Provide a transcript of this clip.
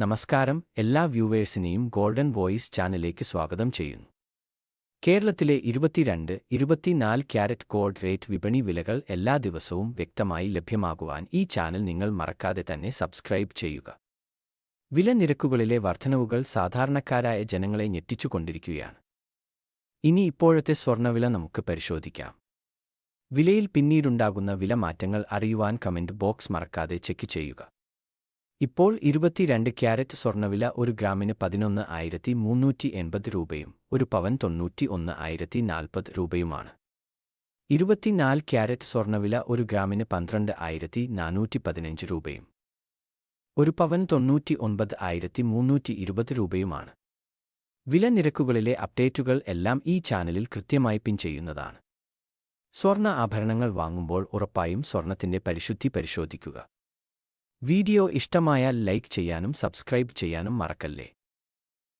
നമസ്കാരം എല്ലാ വ്യൂവേഴ്സിനെയും golden voice ചാനലിലേക്ക് സ്വാഗതം ചെയ്യുന്നു. കേരളത്തിലെ ഇരുപത്തിരണ്ട് ഇരുപത്തിനാല് ക്യാരറ്റ് ഗോൾഡ് റേറ്റ് വിപണി വിലകൾ എല്ലാ ദിവസവും വ്യക്തമായി ലഭ്യമാകുവാൻ ഈ ചാനൽ നിങ്ങൾ മറക്കാതെ തന്നെ സബ്സ്ക്രൈബ് ചെയ്യുക. വില നിരക്കുകളിലെ വർധനവുകൾ സാധാരണക്കാരായ ജനങ്ങളെ ഞെട്ടിച്ചുകൊണ്ടിരിക്കുകയാണ് ഇനി ഇപ്പോഴത്തെ സ്വർണവില നമുക്ക് പരിശോധിക്കാം. വിലയിൽ പിന്നീടുണ്ടാകുന്ന വില മാറ്റങ്ങൾ അറിയുവാൻ കമന്റ് ബോക്സ് മറക്കാതെ ചെക്ക് ചെയ്യുക. ഇപ്പോൾ ഇരുപത്തിരണ്ട് ക്യാരറ്റ് സ്വർണവില ഒരു ഗ്രാമിന് പതിനൊന്ന് ആയിരത്തി മുന്നൂറ്റി എൺപത് രൂപയും ഒരു പവൻ തൊണ്ണൂറ്റി ഒന്ന് ആയിരത്തി നാൽപ്പത് രൂപയുമാണ്. ഇരുപത്തിനാല് ക്യാരറ്റ് സ്വർണവില ഒരു ഗ്രാമിന് പന്ത്രണ്ട് ആയിരത്തി നാനൂറ്റി പതിനഞ്ച് രൂപയും ഒരു പവൻ തൊണ്ണൂറ്റി ഒൻപത് ആയിരത്തി മുന്നൂറ്റി ഇരുപത് രൂപയുമാണ്. വില നിരക്കുകളിലെ അപ്ഡേറ്റുകൾ എല്ലാം ഈ ചാനലിൽ കൃത്യമായി പിൻ ചെയ്യുന്നതാണ്. സ്വർണ ആഭരണങ്ങൾ വാങ്ങുമ്പോൾ ഉറപ്പായും സ്വർണത്തിന്റെ പരിശുദ്ധി പരിശോധിക്കുക. വീഡിയോ ഇഷ്ടമായാൽ ലൈക്ക് ചെയ്യാനും സബ്സ്ക്രൈബ് ചെയ്യാനും മറക്കല്ലേ.